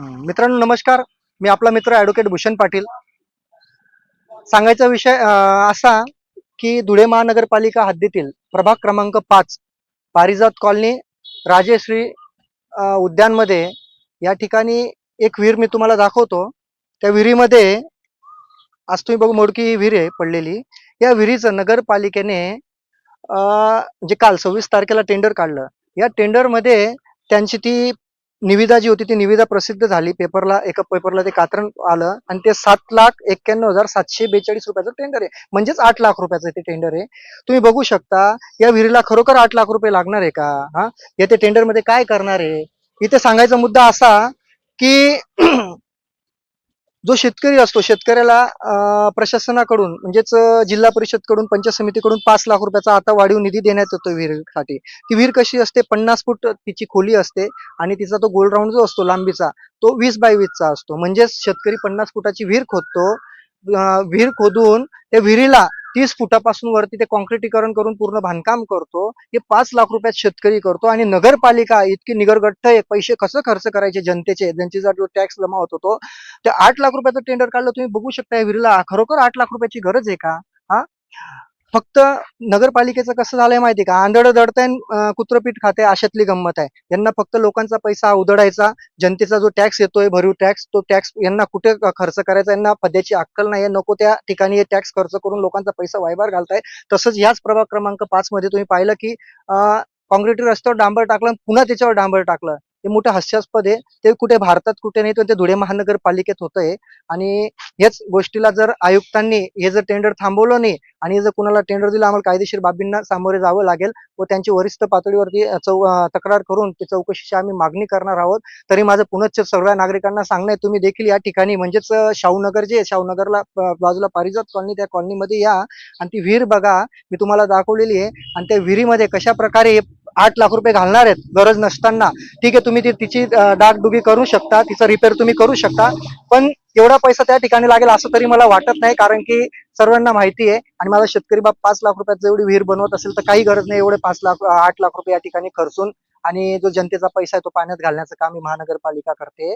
मित्रांनो नमस्कार. मी आपला मित्र ॲडव्होकेट भूषण पाटील. सांगायचा विषय असा की धुळे महानगरपालिका हद्दीतील प्रभाग क्रमांक पाच पारिजात कॉलनी राजेश्री उद्यानमध्ये या ठिकाणी एक विहीर मी तुम्हाला दाखवतो. त्या विहिरीमध्ये आज तुम्ही बघू मोडकी ही विहीर आहे पडलेली. या विहिरीचं नगरपालिकेने जे काल सव्वीस तारखेला टेंडर काढलं या टेंडरमध्ये त्यांची ती निविदा जी होती ती निविदा प्रसिद्ध झाली. पेपरला एका पेपरला ते कात्रण आलं आणि ते सात लाख एक्क्याण्णव हजार सातशे बेचाळीस रुपयाचं टेंडर आहे. म्हणजेच आठ लाख रुपयाचं ते टेंडर आहे. तुम्ही बघू शकता या विहिरीला खरोखर आठ लाख रुपये लागणार आहे का? हा? या ते टेंडरमध्ये काय करणार आहे? इथे सांगायचा मुद्दा असा की जो शेतकरी असतो शेतकऱ्याला प्रशासनाकडून म्हणजेच जिल्हा परिषदकडून पंचायत समितीकडून पाच लाख रुपयाचा आता वाढीव निधी देण्यात येतो विहिरीसाठी. ती विहीर कशी असते? पन्नास फूट तिची खोली असते आणि तिचा तो गोल राऊंड जो असतो लांबीचा तो वीस बाय वीसचा असतो. म्हणजेच शेतकरी पन्नास फुटाची विहीर खोदतो विहीर खोदून त्या विहिरीला तीस फुटापासून वरती ते कॉन्क्रिटीकरण करून पूर्ण बांधकाम करतो हे पाच लाख रुपयात शेतकरी करतो आणि नगरपालिका इतकी निगरगट्ट आहे पैसे कसं खर्च करायचे जनतेचे जनतेचा जो टॅक्स जमा होतो तो ते आठ लाख रुपयाचं टेंडर काढलं तुम्ही बघू शकता या विहिरीला. खरोखर आठ लाख रुपयाची गरज आहे का? हा? फक्त नगरपालिकेचं कसं झालंय माहिती का? आंधळ दडताय कुत्रपीठ खाते अशातली गंमत आहे. यांना फक्त लोकांचा पैसा उधळायचा जनतेचा जो टॅक्स येतोय भरीव टॅक्स तो टॅक्स यांना कुठे खर्च करायचा यांना पद्याची अक्कल नाही नको त्या ठिकाणी हे टॅक्स खर्च करून लोकांचा पैसा वायभार घालताय. तसंच याच प्रभाग क्रमांक पाच मध्ये तुम्ही पाहिलं की काँक्रीट रस्त्यावर डांबर टाकलं आणि पुन्हा त्याच्यावर डांबर टाकलं. हे मोठं हास्यास्पद आहे. ते कुठे भारतात कुठे नाही तर ते धुळे महानगरपालिकेत होतंय. आणि याच गोष्टीला जर आयुक्तांनी हे जर टेंडर थांबवलं नाही आणि जर कुणाला टेंडर दिलं आम्हाला कायदेशीर बाबींना सामोरे जावं लागेल व त्यांची वरिष्ठ पातळीवरती चौ तक्रार करून ते चौकशीची आम्ही मागणी करणार आहोत. तरी माझं पुनश्च सर्व नागरिकांना सांगणं आहे तुम्ही देखील या ठिकाणी म्हणजेच शाहूनगर जे शाहूनगरला बाजूला पारिजात कॉलनी त्या कॉलनीमध्ये या. आणि ती विहीर बघा मी तुम्हाला दाखवलेली आहे. आणि त्या विहिरीमध्ये कशा प्रकारे आठ लाख रुपये घालणार आहेत गरज नसताना. ठीक आहे तुम्ही ती तिची डागडुगी करू शकता तिचा रिपेअर तुम्ही करू शकता पण एवढा पैसा त्या ठिकाणी लागेल असं तरी मला वाटत नाही कारण की सर्वांना माहिती आहे आणि माझा शेतकरी बाप पाच लाख रुपयात एवढी विहीर बनवत असेल तर काही गरज नाही एवढे पाच लाख आठ लाख रुपये या ठिकाणी खर्चून आणि जो जनतेचा पैसा आहे तो पाण्यात घालण्याचं काम ही महानगरपालिका करते.